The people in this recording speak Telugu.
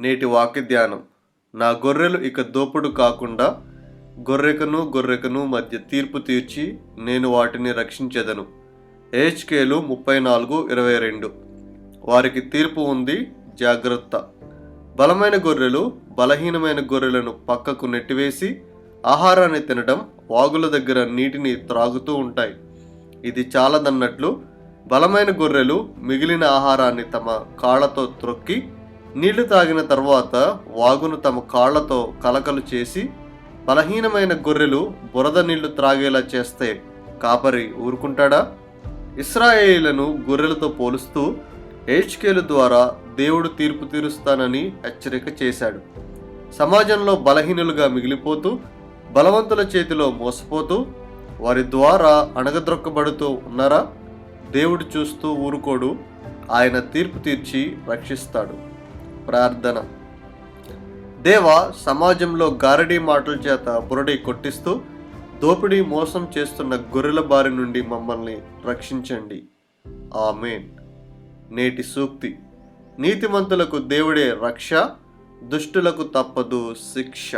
నేటి వాక్య ధ్యానం. నా గొర్రెలు ఇక దోపుడు కాకుండా గొర్రెకను గొర్రెకను మధ్య తీర్పు తీర్చి నేను వాటిని రక్షించెదను. హెచ్కేలు ముప్పై నాలుగు ఇరవై రెండు. వారికి తీర్పు ఉంది జాగ్రత్త. బలమైన గొర్రెలు బలహీనమైన గొర్రెలను పక్కకు నెట్టివేసి ఆహారాన్ని తినడం వాగుల దగ్గర నీటిని త్రాగుతూ ఉంటాయి. ఇది చాలదన్నట్లు బలమైన గొర్రెలు మిగిలిన ఆహారాన్ని తమ కాళ్ళతో త్రొక్కి నీళ్ళు తాగిన తర్వాత వాగును తమ కాళ్ళతో కలకలు చేసి బలహీనమైన గొర్రెలు బురద నీళ్ళు త్రాగేలా చేస్తే కాపరి ఊరుకుంటాడా? ఇస్రాయేలీలను గొర్రెలతో పోలుస్తూ హెచ్కేలు ద్వారా దేవుడు తీర్పు తీరుస్తానని హెచ్చరిక చేశాడు. సమాజంలో బలహీనులుగా మిగిలిపోతూ బలవంతుల చేతిలో మోసపోతూ వారి ద్వారా అణగద్రొక్కబడుతూ ఉన్నారా? దేవుడు చూస్తూ ఊరుకోడు ఆయన తీర్పు తీర్చి రక్షిస్తాడు. ప్రార్థన. దేవా సమాజంలో గారడీ మాటల చేత బురడి కొట్టిస్తూ దోపిడీ మోసం చేస్తున్న గొర్రెల బారి నుండి మమ్మల్ని రక్షించండి. ఆమెన్. నేటి సూక్తి. నీతిమంతులకు దేవుడే రక్ష దుష్టులకు తప్పదు శిక్ష.